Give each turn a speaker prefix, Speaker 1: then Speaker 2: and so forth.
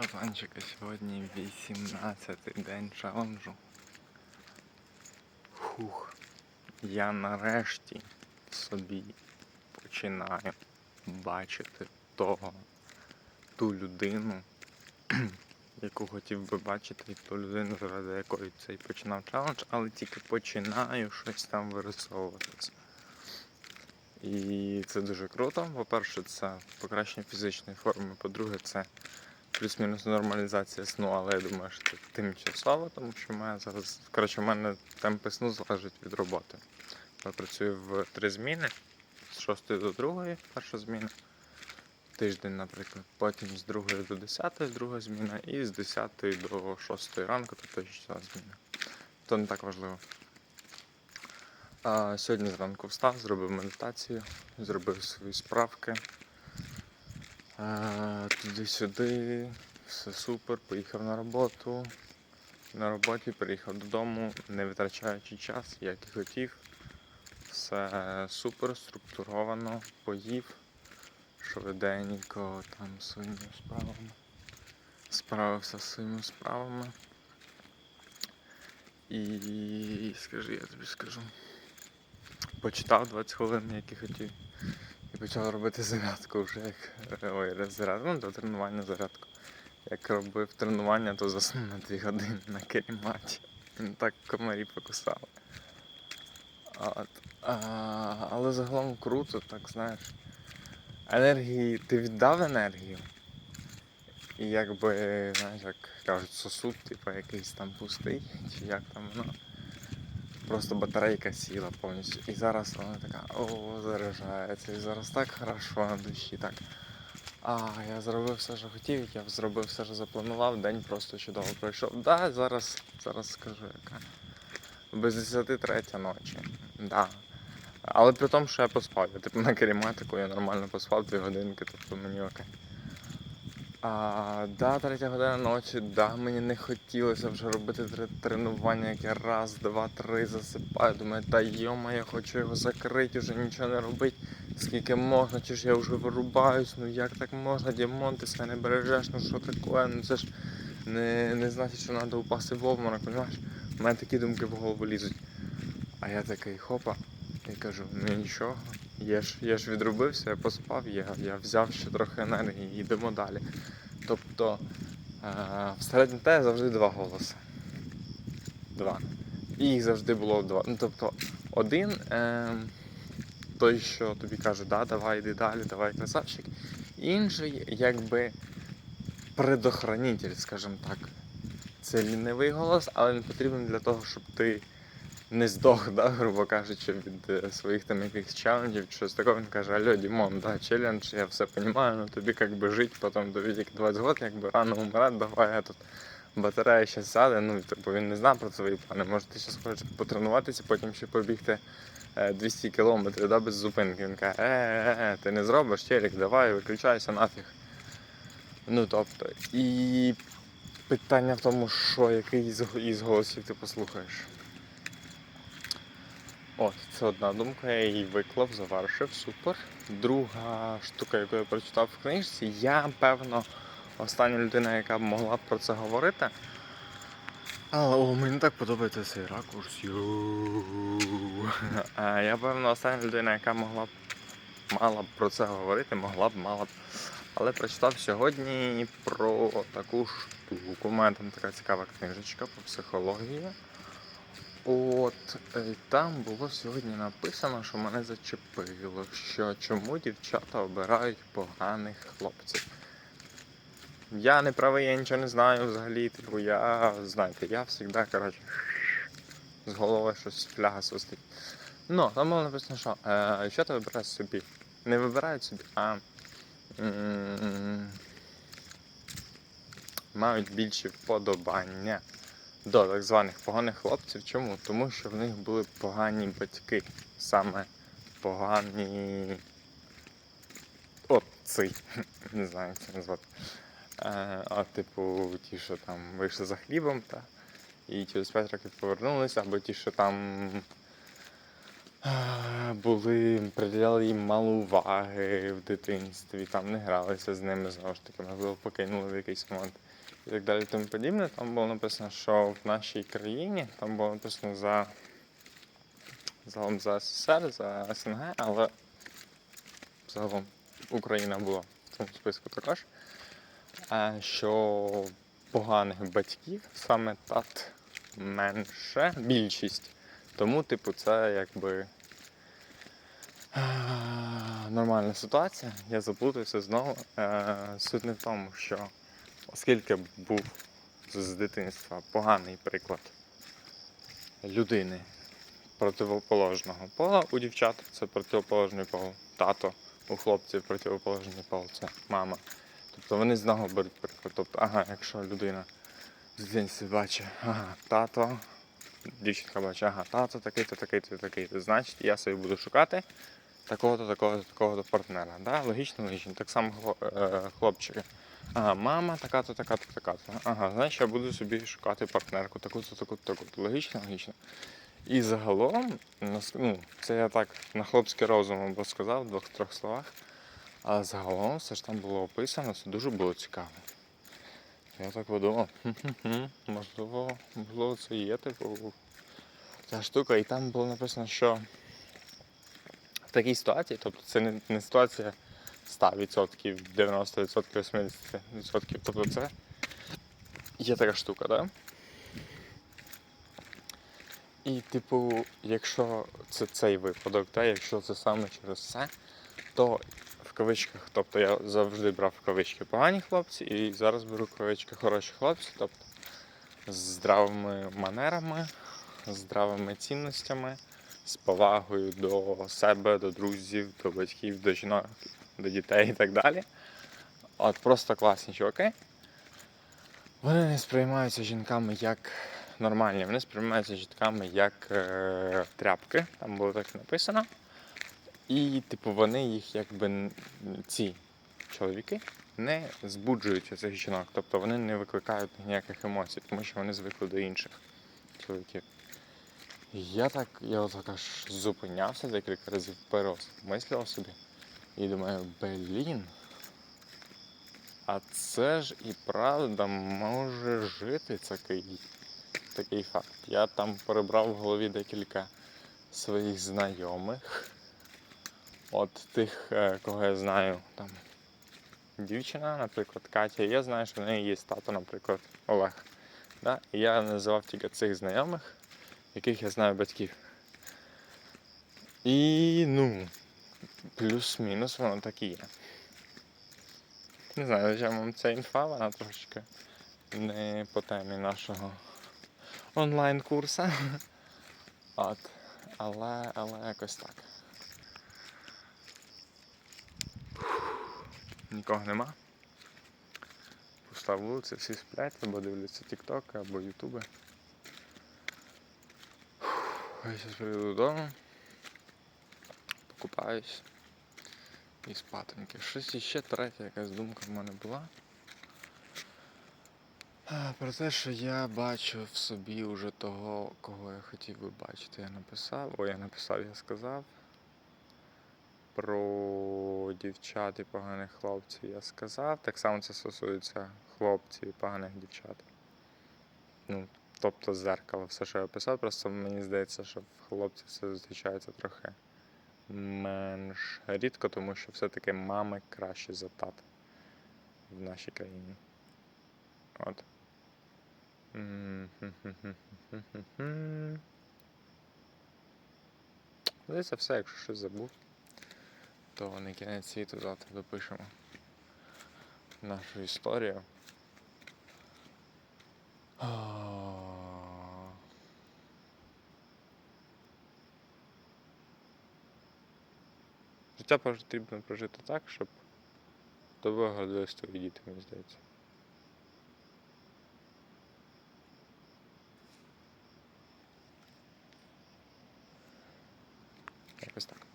Speaker 1: Братанчика, сьогодні 18-й день челенджу. Хух. Я нарешті собі починаю бачити того, ту людину, яку хотів би бачити, і ту людину, заради якої цей починав челендж, але тільки починаю щось там вирисовуватися. І це дуже круто. По-перше, це покращення фізичної форми. По-друге, це плюс-мінус нормалізація сну, але я думаю, що це тимчасово, тому що мене зараз. Коротше, в мене темпи сну залежать від роботи. Я працюю в три зміни з 6 до 2, перша зміна. Тиждень, наприклад, потім з 2 до 10 друга зміна, і з 10 до 6 ранку, тобто ще зміна. То не так важливо. А, сьогодні зранку встав, зробив медитацію, зробив свої справки. А, туди-сюди, все супер, поїхав на роботу. На роботі приїхав додому, не витрачаючи час, як і хотів. Все супер, структуровано, поїв, швиденько там своїми справами. Справився з своїми справами. І скажи, я тобі скажу. Почитав 20 хвилин, як і хотів. Почав робити зарядку вже як ой, зарядку, ну, до тренування зарядку. Як робив тренування, то заснув на 2 години на керіматі. Так комарі покусали. От. А, але загалом круто, так знаєш. Енергії, ти віддав енергію. І якби, знаєш, як кажуть, сосуд, типу, якийсь там пустий, чи як там воно. Просто батарейка сіла повністю. І зараз вона така, о, заряджається. І зараз так хорошо на душі, так. А, я зробив все, що хотів, я зробив все, що запланував, день просто чудово пройшов. Да, зараз, зараз скажу яка. Без 10 ночі. Да. Але при тому, що я поспав. Я типу на керіматику я нормально поспав 2 годинки, тобто мені окей. А, да, третя година ночі, да, мені не хотілося вже робити тренування, як я раз, два, три засипаю. Думаю, та йома, я хочу його закрити, вже нічого не робити. Скільки можна, чи ж я вже вирубаюсь, ну як так можна, Дімон, ти себе не бережеш, ну що таке, ну це ж не, не значить, що треба упасти в обморок, розумієш? У мене такі думки в голову лізуть. А я такий хопа, і кажу, ну нічого, я ж, я ж відробився, я поспав, я, я взяв ще трохи енергії, йдемо далі. Тобто е, всередині тебе завжди два голоси. Два. І їх завжди було два. Ну, тобто, один е, той, що тобі каже, да, давай йди далі, давай красавчик. Інший, якби предохранитель, скажімо так. Це лінивий голос, але він потрібен для того, щоб ти не здох, да, грубо кажучи, від е, своїх там якихось челенджів, щось такого. Він каже, алло, Дімон, да, челендж, я все розумію, ну тобі як би жити, потім до віки 20 років, якби рано умирати, давай я тут батарея ще сяде, ну, типу, він не знав про свої плани. Може, ти зараз хочеш потренуватися, потім ще побігти е, 200 кілометрів, да, без зупинки. Він каже, е, е, е, ти не зробиш, челік, давай, виключайся нафіг. Ну, тобто, і питання в тому, що який із голосів ти послухаєш. От, це одна думка, я її виклав, завершив, супер. Друга штука, яку я прочитав в книжці, я, певно, остання людина, яка б могла б про це говорити. Але о, мені так подобається цей ракурс. Е, Я, певно, остання людина, яка могла б мала б про це говорити, могла б, мала б. Але прочитав сьогодні про таку штуку. У мене там така цікава книжечка по психології. От е, там було сьогодні написано, що мене зачепило, що чому дівчата обирають поганих хлопців. Я не правий, я нічого не знаю взагалі. Типу, я, знаєте, я завжди, коротше, з голови щось фляга свистить. Ну, там було написано, що е, дівчата вибирають собі. Не вибирають собі, а м, мають більші вподобання до так званих поганих хлопців. Чому? Тому що в них були погані батьки. Саме погані отці. Не знаю, як це назвати. Е, А типу, ті, що там вийшли за хлібом, та, і через 5 років повернулися, або ті, що там е, були, приділяли їм мало уваги в дитинстві, там не гралися з ними знову ж таки, можливо, покинули в якийсь момент і так далі. Тому подібне. Там було написано, що в нашій країні там було написано за загалом за СССР, за СНГ, але загалом Україна була в цьому списку також. е, Що поганих батьків, саме тат менше, більшість. Тому, типу, це якби е, нормальна ситуація. Я заплутався знову. Е, Суть не в тому, що оскільки був з дитинства поганий приклад людини противоположного пола у дівчат, це противоположний пол, тато у хлопців противоположний пол, це мама. Тобто вони з нього беруть приклад. Тобто, ага, якщо людина з дитинства бачить, ага, тато, дівчинка бачить, ага, тато такий-то, такий-то, такий-то, значить я собі буду шукати такого-то, такого-то, такого-то партнера. Да? Логічно, логічно. Так само е, хлопчики. Ага, мама така-то, така-то, така-то. Ага, значить я буду собі шукати партнерку, таку-то, таку-то, таку-то. Логічно, логічно. І загалом, ну, це я так на хлопський розум або сказав в двох-трьох словах. Але загалом все ж там було описано, це дуже було цікаво. Я так подумав, «Хм-хм-хм, можливо, можливо, це є типу ця штука. І там було написано, що в такій ситуації, тобто це не, не ситуація 100%, 90%, 80%. Тобто це є така штука, так? Да? І, типу, якщо це цей випадок, та, якщо це саме через це, то в кавичках, тобто я завжди брав в кавички погані хлопці, і зараз беру кавички хороші хлопці, тобто з здравими манерами, з здравими цінностями, з повагою до себе, до друзів, до батьків, до жінок, до дітей і так далі. От просто класні чуваки. Вони не сприймаються жінками як нормальні, вони сприймаються жінками як е, тряпки, там було так написано. І, типу, вони їх якби ці чоловіки не збуджують цих жінок. Тобто вони не викликають ніяких емоцій, тому що вони звикли до інших чоловіків. Я так, я отак аж зупинявся декілька разів переосмислював собі. І думаю, блін. А це ж і правда може жити такий, такий факт. Я там перебрав в голові декілька своїх знайомих. От тих, е, кого я знаю, там дівчина, наприклад, Катя, я знаю, що в неї є тато, наприклад, Олег. Да? І я називав тільки цих знайомих, яких я знаю батьків. І ну, плюс-мінус воно так є. Не знаю, зачем вам ця інфа, вона трошечки не по темі нашого онлайн-курсу. От. Але, але якось так. Нікого нема. Пуста вулиця, всі сплять, або дивляться тіктоки, або ютуби. Я зараз прийду додому, покупаюсь і спатеньки. Щось іще третя якась думка в мене була. Про те, що я бачу в собі уже того, кого я хотів би бачити. Я написав. О, я написав, я сказав. Про дівчат і поганих хлопців я сказав. Так само це стосується хлопців і поганих дівчат. Ну, тобто зеркало, все, що я писав, просто мені здається, що в хлопців це зустрічається трохи менш рідко, тому що все-таки мами краще за тата в нашій країні. От. Здається, все, якщо щось забув, то не кінець світу завтра допишемо нашу історію. А. Життя потрібно прожити так, щоб тобою гордились твої діти, мені здається. Якось так.